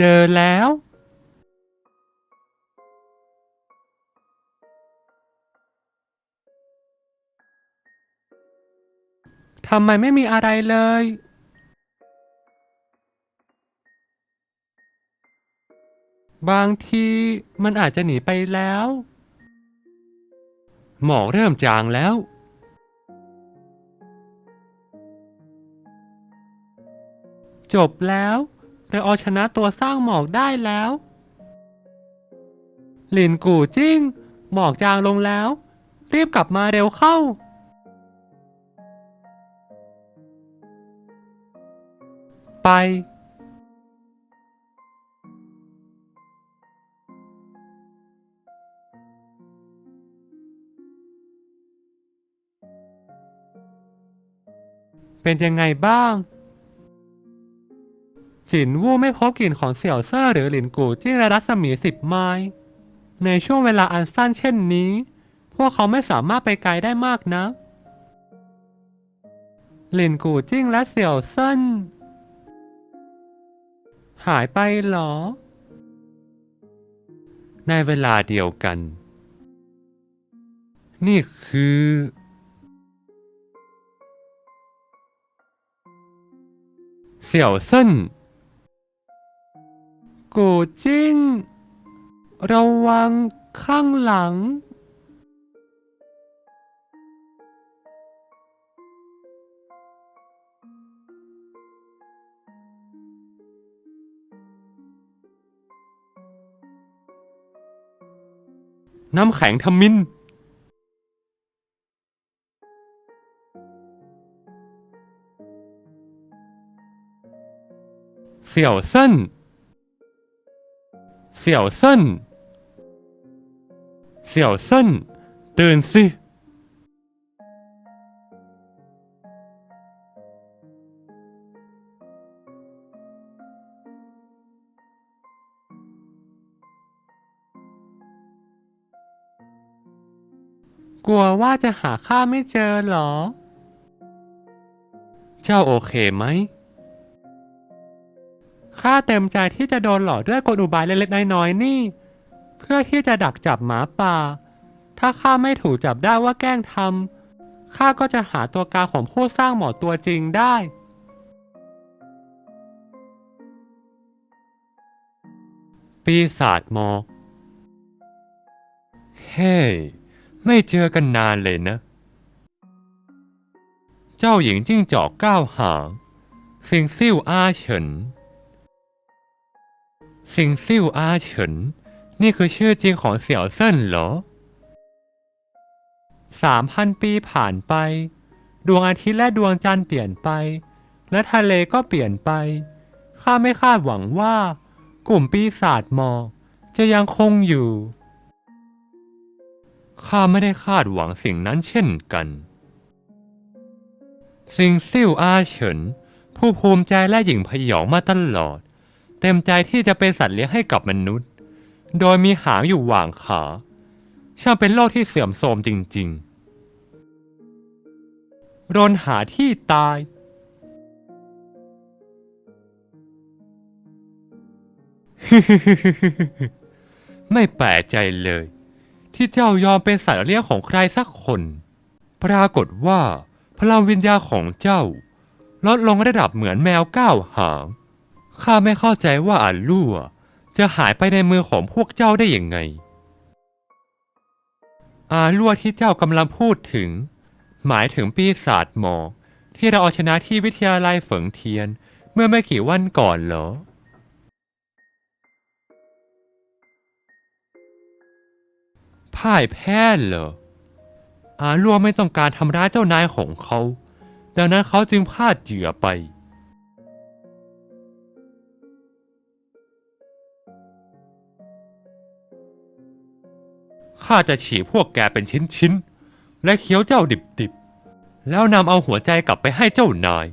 เจอแล้ว ทำไมไม่มีอะไรเลย บางทีมันอาจจะหนีไปแล้ว หมอกเริ่มจางแล้ว จบแล้ว เราเอาชนะตัวสร้างหมอกได้แล้ว หลินกู่จิ้ง หมอกจางลงแล้ว รีบกลับมาเร็วเข้า ไป เป็นยังไงบ้าง จินวู่ไม่พบกลิ่นของเสี่ยวเซ่อหรือหลินกูที่ระรัศมีสิบไมล์ในช่วงเวลาอันสั้นเช่นนี้ พวกเขาไม่สามารถไปไกลได้มากนะหลินกูจิ้งและเสี่ยวเซินหายไปเหรอ ในเวลาเดียวกัน นี่คือ เสี่ยวเซินกูจิ้งระวังข้างหลัง น้ำแข็งทมิน เสี่ยวเซินเสี่ยวเซินเสี่ยวเซินตื่นสิกลัวว่าจะหาข้าไม่เจอเหรอ เจ้าโอเคไหม ข้าเต็มใจที่จะโดนหลอกด้วยกลอุบายเล็กๆน้อยๆนี่ เพื่อที่จะดักจับหมาป่า ถ้าข้าไม่ถูกจับได้ว่าแกล้งทำข้าก็จะหาตัวการของผู้สร้างหมอตัวจริงได้ ปีศาจหมอกเฮ้ไม่เจอกันนานเลยนะ เจ้าหญิงจิ้งจอกก้าวหางซิงซิ่วอาเฉิน ซิงซิ่วอาเฉิน นี่คือชื่อจริงของเสี่ยวเซินเหรอสามพันปีผ่านไป ดวงอาทิตย์และดวงจันทร์เปลี่ยนไป และทะเลก็เปลี่ยนไป ข้าไม่คาดหวังว่า กลุ่มปีศาจหมอกจะยังคงอยู่ ข้าไม่ได้คาดหวังสิ่งนั้นเช่นกันซิงซิ่วอาเฉิน ผู้ภูมิใจและหยิ่งพยองมาตลอด เต็มใจที่จะเป็นสัตว์เลี้ยงให้กับมนุษย์ โดยมีหางอยู่หว่างขาช่างเป็นโลกที่เสื่อมโทรมจริง ๆ รนหาที่ตาย ไม่แปลกใจเลย ที่เจ้ายอมเป็นสัตว์เลี้ยงของใครสักคน ปรากฏว่าพลังวิญญาของเจ้า ลดลงระดับเหมือนแมวก้าวหาง ข้าไม่เข้าใจว่าอันลั่จะหายไปในมือของพวกเจ้าได้อยังไง อาลั่วที่เจ้ากำลังพูดถึง หมายถึงปีศาจหมอกที่เราเอาชนะที่วิทยาลัยเฝิงเทียน เมื่อไม่กี่วันก่อนเหรอ พ่ายแพ้เหรอ อาลัวไม่ต้องการทำร้ายเจ้านายของเขา ดังนั้นเขาจึงพลาดเหยื่อไป ข้าจะฉีกพวกแกเป็นชิ้นๆ และเคี้ยวเจ้าดิบๆ แล้วนำเอาหัวใจกลับไปให้เจ้านาย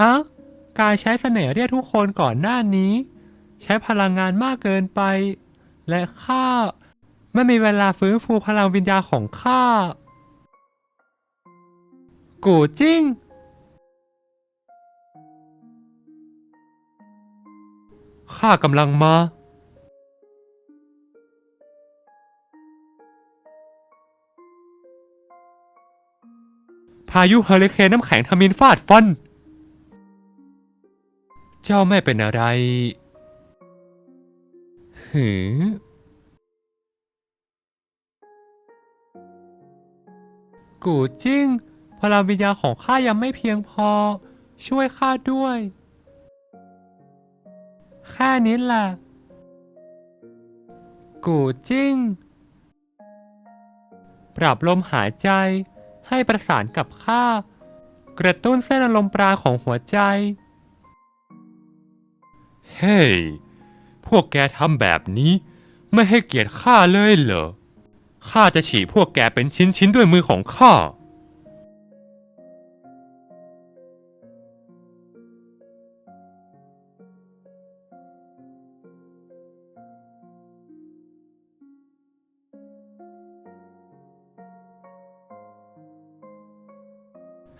อะการใช้เสน่ห์เรียกทุกคนก่อนหน้านี้ ใช้พลังงานมากเกินไป และข้าไม่มีเวลาฟื้นฟูพลังวิญญาของข้า กูจิ้ง ข้ากำลังมา พายุเฮอริเคนน้ำแข็งทมินฟาดฟัน เจ้าไม่เป็นอะไร หือ กูจิ้ง พลังวิญญาณของข้ายังไม่เพียงพอ ช่วยข้าด้วย แค่นี้แหละ กูจิ้ง ปรับลมหายใจให้ประสานกับข้า กระตุ้นเส้นอารมณ์ปราณของหัวใจ เฮ้ยพวกแกทำแบบนี้ ไม่ให้เกียรติข้าเลยเหรอ ข้าจะฉีกพวกแกเป็นชิ้นๆด้วยมือของข้า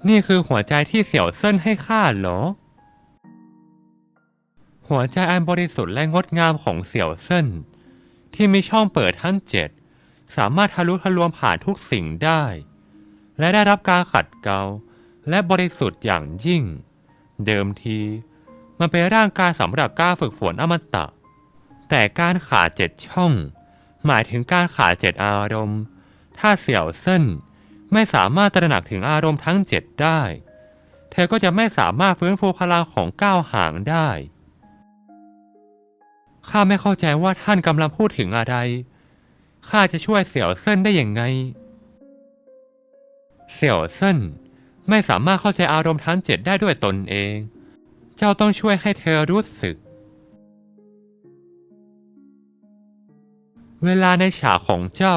นี่คือหัวใจที่เสี่ยวเซินให้ข้าเหรอ หัวใจอันบริสุทธิ์และงดงามของเสี่ยวเซินที่มีช่องเปิดทั้งเจ็ดสามารถทะลุทะลวงผ่านทุกสิ่งได้ และได้รับการขัดเกลาและบริสุทธิ์อย่างยิ่ง เดิมที มันเป็นร่างกายสำหรับการฝึกฝนอมตะ แต่การขาดเจ็ดช่อง หมายถึงการขาดเจ็ดอารมณ์ ถ้าเสี่ยวเซินไม่สามารถตระหนักถึงอารมณ์ทั้งเจ็ดได้ เธอก็จะไม่สามารถฟื้นฟูพลังของก้าวหางได้ ข้าไม่เข้าใจว่าท่านกำลังพูดถึงอะไร ข้าจะช่วยเสี่ยวเซินได้อย่างไง เสี่ยวเซินไม่สามารถเข้าใจอารมณ์ทั้งเจ็ดได้ด้วยตนเอง เจ้าต้องช่วยให้เธอรู้สึก เวลาในฉากของเจ้า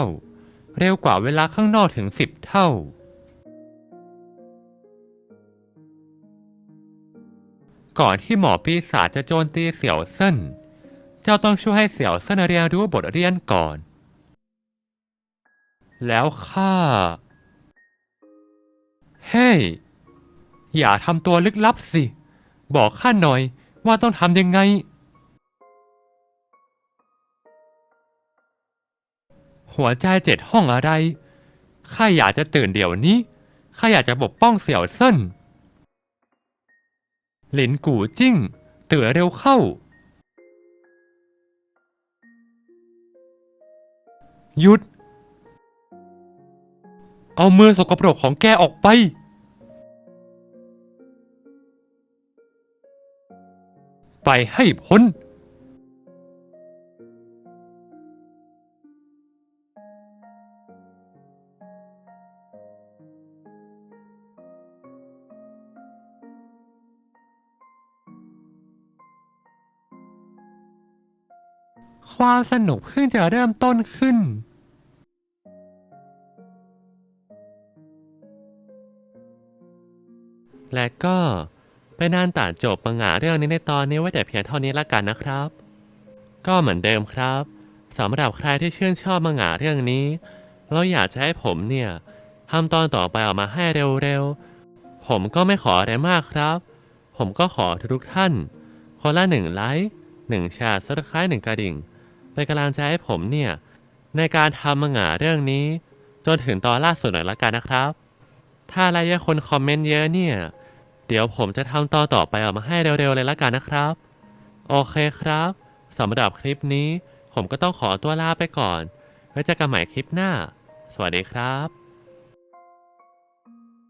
เร็วกว่าเวลาข้างนอกถึงสิบเท่า ก่อนที่หมอปีศาจจะโจมตีเสี่ยวเซิน เจ้าต้องช่วยให้เสี่ยวเซินเรียนรู้บทเรียนก่อน แล้วข้า เฮ้ยอย่าทำตัวลึกลับสิ บอกข้าหน่อยว่าต้องทำยังไง หัวใจเจ็ดห้องอะไรข้าอยากจะตื่นเดี๋ยวนี้ข้าอยากจะปกป้องเสี่ยวเซินหลินกูจิ้งตื่นเร็วเข้า หยุด เอามือสกปรกของแกออกไป ไปให้พ้น ความสนุกเพิ่งจะเริ่มต้นขึ้นและก็เป็นนานต่างจบปังหาเรื่องนี้ในตอนนี้ไว้แต่เพียงเท่านี้ละกันนะครับ ก็เหมือนเดิมครับสำหรับใครที่ชื่นชอบมังงะเรื่องนี้ แล้วอยากจะให้ผมเนี่ยทำตอนต่อไปออกมาให้เร็วๆ ผมก็ไม่ขออะไรมากครับ ผมก็ขอทุกท่านคนละหนึ่งไลค์หนึ่งแชร์ซับสไครต์หนึ่งกระดิ่ง เป็นกำลังใจให้ผมเนี่ย ในการทำมังงะเรื่องนี้ จนถึงตอนล่าสุดหน่อยละกันนะครับ ถ้าอะไรเยอะคนคอมเมนต์เยอะเนี่ย เดี๋ยวผมจะทำตอนต่อไปออกมาให้เร็วๆเลยละกันนะครับ โอเคครับสำหรับคลิปนี้ ผมก็ต้องขอตัวลาไปก่อน ไว้เจอกันใหม่คลิปหน้า สวัสดีครับ